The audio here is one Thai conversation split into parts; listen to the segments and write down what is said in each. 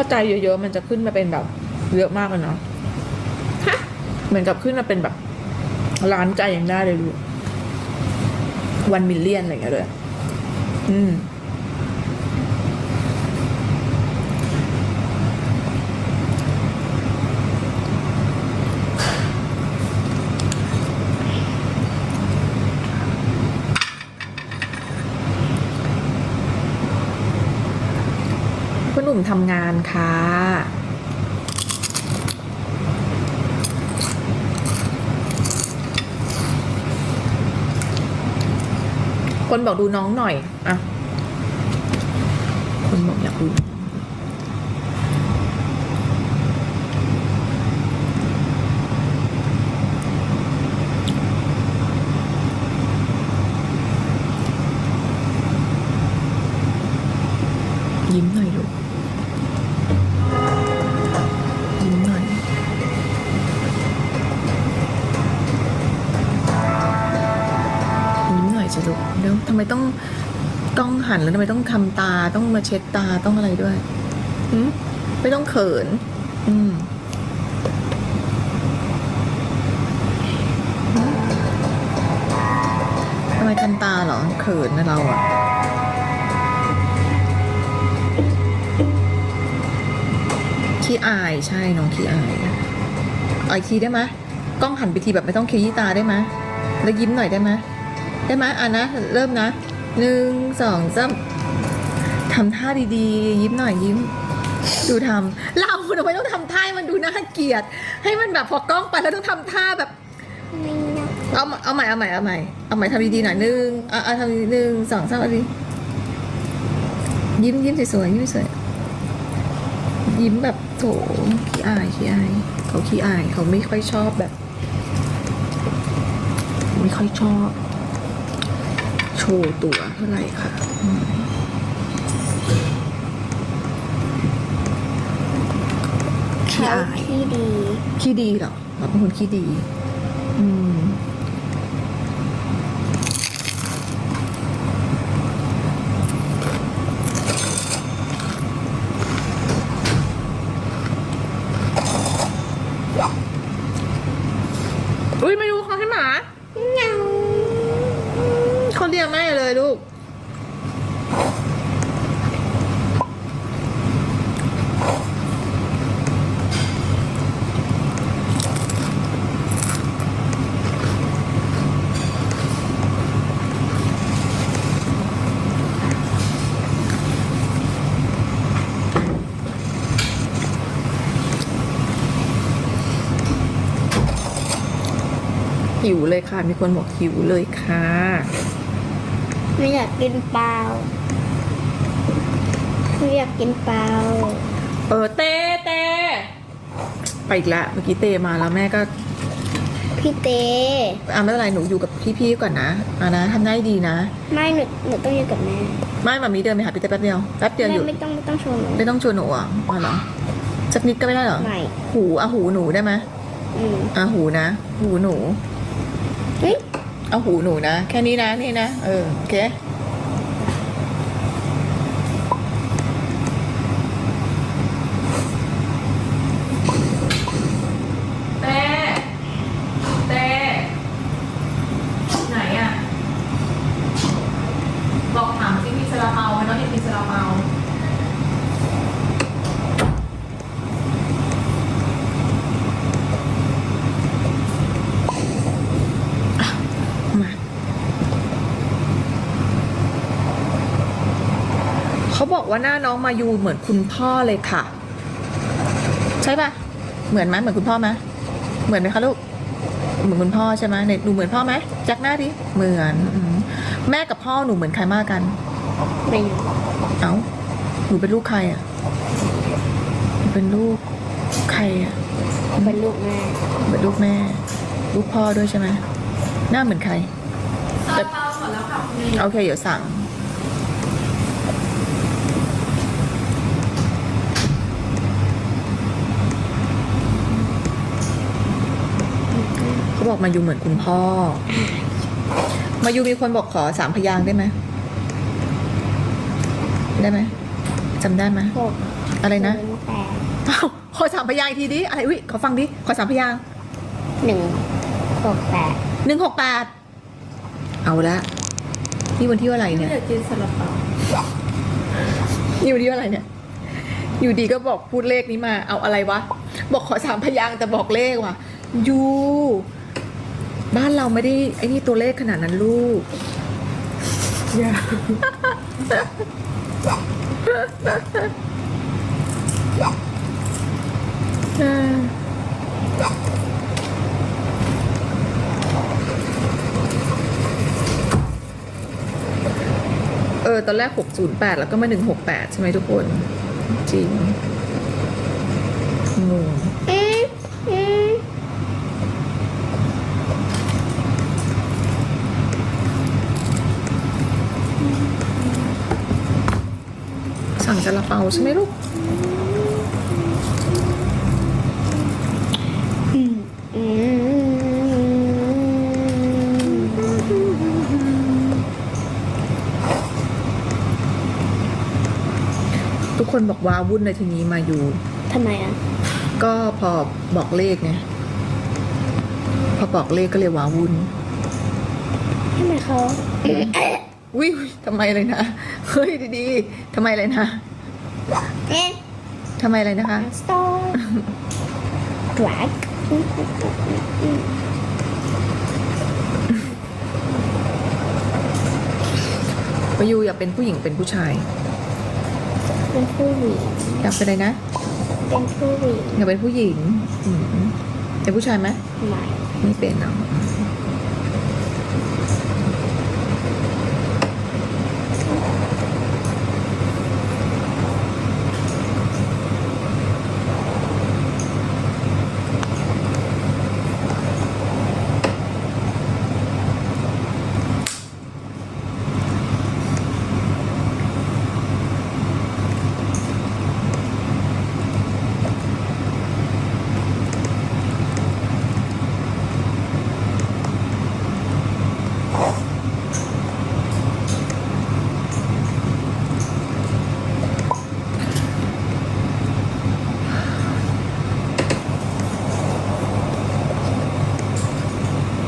ถ้าใจเยอะๆ มันจะขึ้นมาเป็นแบบเยอะมากเลยเนาะเหมือนกับขึ้นมาเป็นแบบล้านใจยังได้เลยลูกวันมิลเลียนอะไรอย่างเงี้ยเลยอืม คุณหนุ่มทำงานค่ะ คนบอกดูน้องหน่อย อะ คนบอกอยากดู ไมต้องต้องหันแล้วทำไมต้องทำตาต้องมาเช็ดตาต้องอะไรด้วยหืมไม่ต้องเขิน อืมหืมทำไมทันตาเหรอเขินนะเราอะขี้อายใช่น้องขี้อายเอาอีกทีได้ไหมกล้องหันไปทีแบบไม่ต้องขยี้ตาได้ไหมแล้วยิ้มหน่อยได้ไหม ได้ไหมอะนะ เริ่มนะหนึ่งสองสามทำท่าดีๆ ยิ้มหน่อยยิ้ม ดูทำเราทำไมต้องทำท่าให้มันดูน่าเกลียด ให้มันแบบพอกล้องไปแล้วต้องทำท่าแบบเอาเอาใหม่เอาใหม่เอาใหม่เอาใหม่ทำดีๆหน่อยหนึ่งอะอะทำหนึ่งสองสามเอันนี้ยิ้มยิ้มสวยๆยิ้มสวยยิ้มแบบโถขี้อายขี้อายเขาขี้อายเขาไม่ค่อยชอบแบบ ไม่ค่อยชอบ โชว์ตัวเท่าไหร่ค่ะอืมขี้เขาอายที่ดี ขี้ดีเหรอเราเป็นคนขี้ดี อืม อุ้ยไม่รู้เขาให้หมา เงา เขาเรียกแม่เลยลูก หิวเลยค่ะ มีคนบอกหิวเลยค่ะ ไม่อยากกินเปล่าไม่อยากกินเปล่าเออเต้เต้ไปอีกแล้วเมื่อกี้เต้มาแล้วแม่ก็พี่เต้อะไม่เป็นไรหนูอยู่กับพี่ๆก่อนนะอะนะทำได้ดีนะ ไม่หนูหนูต้องอยู่กับแม่ ไม่มามีเดินไปหาพี่เต้แป๊บเดียวแป๊บเดียวแม่อยู่ไม่ต้องไม่ต้องชวนหนูไม่ต้องชวนหนูอะอ๋อเหรอสักนิดก็ไม่ได้เหรอไม่หูอะหูหนูได้ไหมอืมอะหูนะ หูหนูเฮ้ย เอาหูหนูนะ แค่นี้นะนี่นะ เออ โอเคเต้เต้ไหนอะบอกถามสิมีซาลาเปาไหมน้องอยากกินซาลาเปามาเขาบอก ว่าหน้าน้องมายูเหมือนคุณพ่อเลยค่ะ ใช่ปะเหมือนไหมเหมือนคุณพ่อไหมเหมือนไหมคะลูกเหมือนคุณพ่อใช่ไหมไหนหนูเหมือนพ่อไหมจักหน้าดิเหมือนอืมแม่กับพ่อหนูเหมือนใครมากกัน ไม่รู้เอ้าหนูเป็นลูกใครอะหนูเป็นลูกใครอะเป็นลูกแม่ เป็นลูกแม่ ลูกพ่อด้วยใช่ไหมหน้าเหมือนใคร ซาลาเปาหมดแล้วค่ะคุณเมย์โอเค เดี๋ยวสั่ง เขาบอกมายูเหมือนคุณพ่อ มายูมีคนบอกขอสามพยางค์ได้ไหมได้ไหมจำได้ไหมหกอะไรนะศูย์แปดอ้าวขอสามพยางค์อีกทีดิอะไรอุ้ยขอฟังดิขอสามพยางค์หนึ่งหกแปดหนึ่งหกแปดเอาละนี่วันที่ว่าอะไรไม่เนี่ย อยากกินซาลาเปานี่วันที่ว่าอะไรเนี่ย อยู่ดีก็บอกพูดเลขนี้มา เอาอะไรวะ บอกขอสามพยางค์แต่บอกเลขว่ะยู บ้านเราไม่ได้ไอ้นี่ตัวเลขขนาดนั้นลูกอย่าเออ ตอนแรก 608 แล้วก็มา 168 ใช่ไหมทุกคน จริงงง ซาลาเปาใช่ไหมลูกอืมอืมทุกคนบอกว้าวุ่นในทีนี้มาอยู่ ทำไมอะ ก็พอบอกเลขไงพอบอกเลขก็เลยว้าวุ่นทำไมเขา วิทำไมเลยนะ เฮ้ยดีๆทำไมเลยนะ เอ๊ะทำไมเลยนะคะ สตอร์ดรักมายูอยากเป็นผู้หญิงเป็นผู้ชาย เป็นผู้หญิงอยากเป็นอะไรนะ เป็นผู้หญิงอยากเป็นผู้หญิงอืมเป็นผู้ชายไหมใหม่ไม่เป็นเนาะ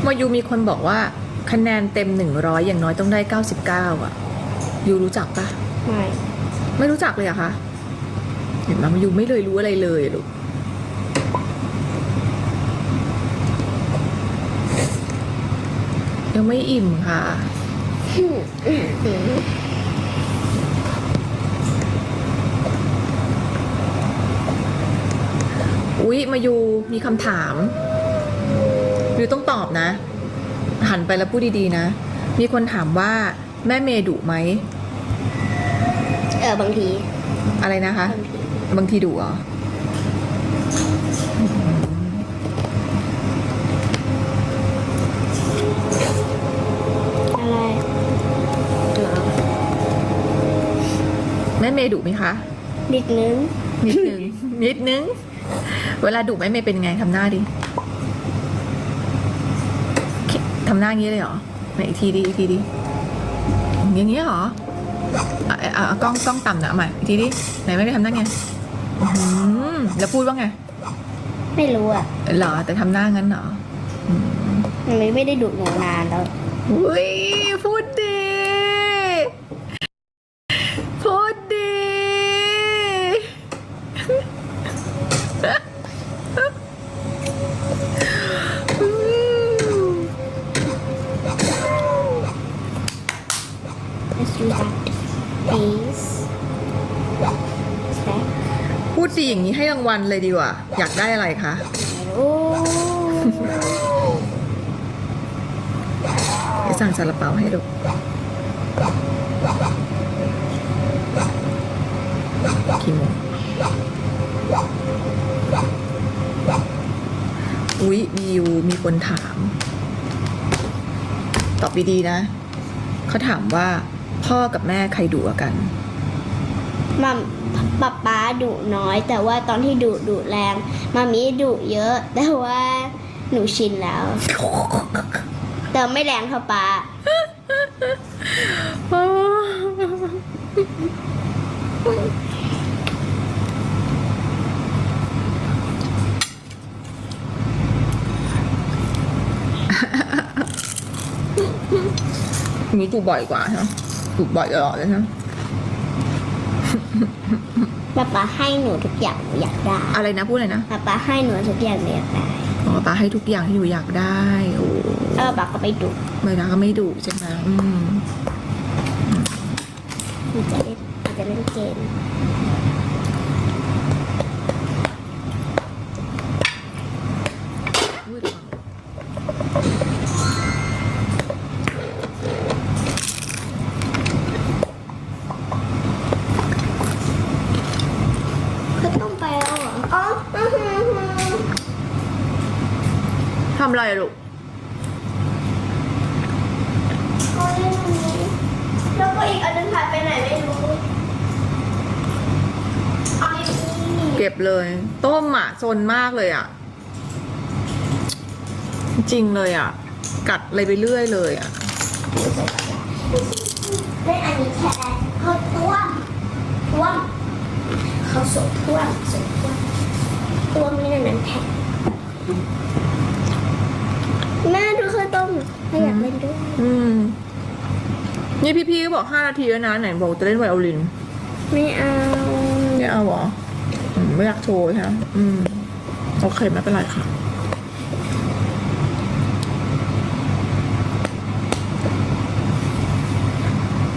มายูมีคนบอกว่า คะแนนเต็มหนึ่งร้อยอย่างน้อยต้องได้เก้าสิบเก้าอะ ยูรู้จักปะใหม่ไม่รู้จักเลยเหรอะคะ เห็นไหมมายูไม่เลยรู้อะไรเลยลูกยังไม่อิ่มค่ะอืมอืมอืมอุ๊ย มายูมีคำถาม ยูต้องตอบนะ หันไปแล้วพูดดีๆนะ มีคนถามว่าแม่เมย์ดุไหม เออบางทีอะไรนะคะ บางทีบางทีดุเหรอ อะไรเออแม่เมย์ดุไหมคะ นิดนึง นิดนึง นิดนึง เวลาดุแม่เมย์เป็นไงทำหน้าดิ ทำหน้าอย่างนี้เลยเหรอไหนอีกทีดิอีกทีดิอย่างนี้เหรออะอะอะกล้องกล้องต่ำนะเอาใหม่อีกทีดิไหนแม่ได้ทำหน้าไงอื้อหือแล้วพูดว่าไงไม่รู้อะเหรอแต่ทำหน้างั้นเหรออืมมันไม่ได้ดุหนูนานแล้ว อุ้ยพูดดี พูดดี อืม Let's do that is black พูดดีอย่างนี้ให้รางวัลเลยดีกว่า อยากได้อะไรคะไม่รู้เดี๋ยวสั่งซาลาเปาให้ดูกี่โมงอุ๊ยมีอยู่มีคนถาม ตอบดีๆนะ เขาถามว่า พ่อกับแม่ใครดุอากัน มัมป๊าป๊าดุน้อย แต่ว่าตอนที่ดุดุแรงมามีดุเยอะ แต่ว่าหนูชินแล้ว แต่ไม่แรงเท่าป๊านี้ดุบ่อยกว่าใช่ไหม ดูบ่อยตลอดเลยใช่ไหมป๊าป๊าให้หนูทุกอย่างหนูอยากได้อะไรนะพูดอะไรนะป๊าป๊าให้หนูทุกอย่างหนูอยากได้อ๋อป้าให้ทุกอย่างที่หนูอยากได้โอ้แล้วป๊าก็ไปดูไม่รักก็ไม่ดุใช่ไหมอืมหนูจะเล่นหนูจะเล่นเกมำอะไรอะลูกเอาเล่นอันนี้แล้วก็อีกอันนึงหายไปไหนไม่รู้เอาไอ้นี่เก็บเลย ต้มอะซนมากเลยอะ จริงเลยอะ กัดอะไรไปเรื่อยเลยอะ เล่นอันนี้แทนเขาต้วมต้วมเขาสดต้วมสดต้วมต้วมเล่นอันนั้นแทนแม่ดูข้าวต้มไม่อยากเล่นด้วย อืม นี่พี่ๆก็บอกห้านาทีแล้วนะไหนบอกจะเล่นไวโอลิน ไม่เอาไม่เอาเหรออืมไม่อยากโชว์ใช่ไหมอืม โอเคไม่เป็นไรค่ะ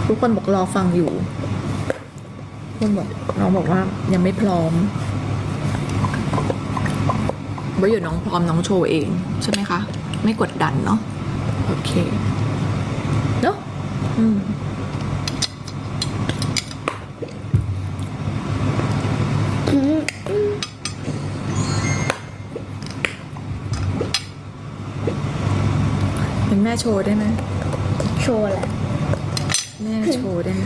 ทุกคนบอกรอฟังอยู่ทุกคนบอกน้องบอกว่ายังไม่พร้อมไว้อยู่น้องพร้อมน้องโชว์เอง ใช่ไหมคะ ไม่กดดันเนาะโอเค เนาะอืม อืมอืม เป็นแม่โชว์ได้ไหมโชว์แหละแม่โชว์ได้ไหม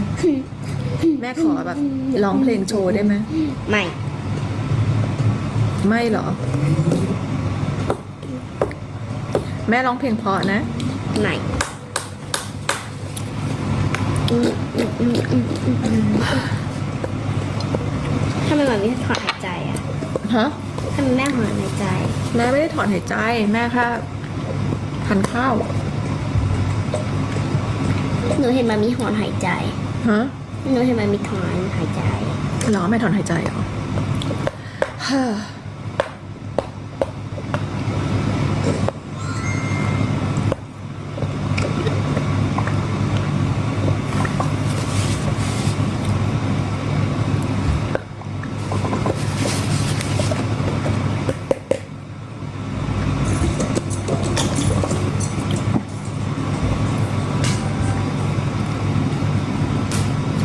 แม่ขอแบบร้องเพลงโชว์ได้ไหมไม่ ไม่เหรอ แม่ร้องเพลงเพราะนะ ไม่อืมอืมอืมอืมอืมอืม ทำไมแบบนี้ถอนหายใจอะฮะทำไมแม่ถอนหายใจ แม่ไม่ได้ถอนหายใจ แม่แค่ทานข้าวหนูเห็นมามีถอนหายใจ ฮะหนูเห็นมามีถอนหายใจ เหรอแม่ถอนหายใจเหรอ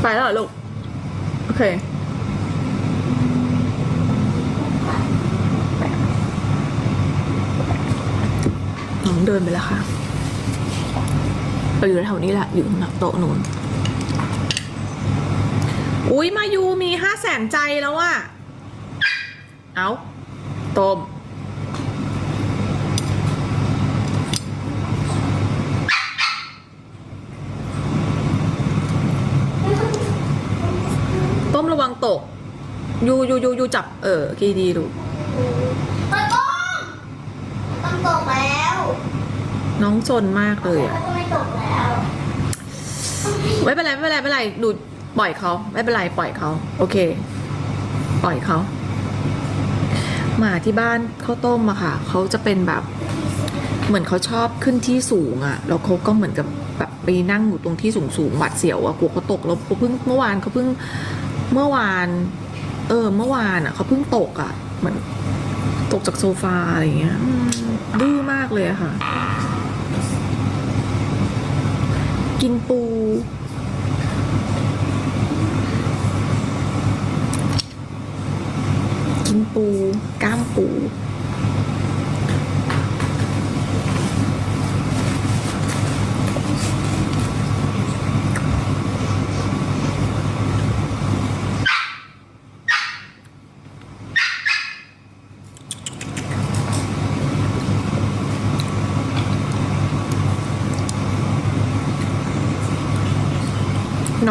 ไปแล้วเหรอลูก โอเค น้องเดินไปแล้วค่ะเราอยู่แถวนี้แหละ อยู่หนักโต๊ะนู้นอุ้ยมายูมีห้าแสนใจแล้วอะเอาต้ม ระวังตก ยูยูยูยูจับ เออกีดีลูกมันต้องต้องตกแล้ว น้องซนมากเลยอะมันต้องไม่ตกแล้วไม่เป็นไรไม่เป็นไรไม่เป็นไรดูปล่อยเขาไม่เป็นไรปล่อยเขาโอเค ปล่อยเขาหมาที่บ้านข้าวต้มอะค่ะเขาจะเป็นแบบ เหมือนเขาชอบขึ้นที่สูงอะแล้วเขาก็เหมือนกับแบบไปนั่งอยู่ตรงที่สูงสูงๆหวัดเสียวอะกลัวเขาตกแล้วเขาเพิ่งเมื่อวานเขาเพิ่ง เมื่อวาน เออ เมื่อวานอะเขาเพิ่งตกอะเหมือนตกจากโซฟาอะไรอย่างเงี้ยอืมดื้อมากเลยอะค่ะ กินปู กินปูกล้ามปู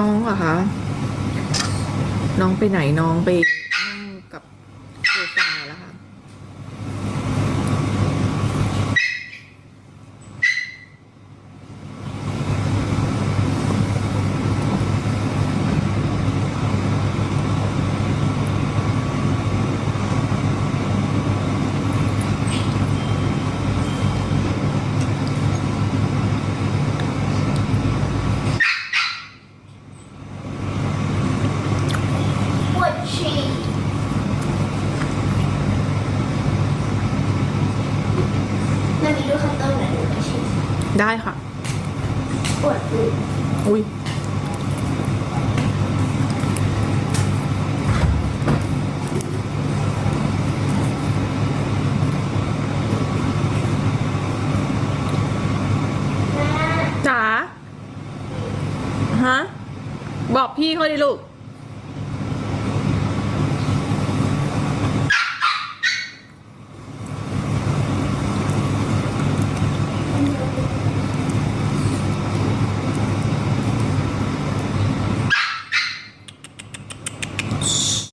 น้องเหรอคะ น้องไปไหนน้องไปนั่งกับโซฟาแล้วค่ะ น ได้ค่ะ ปวดอึ อุ้ย จ๋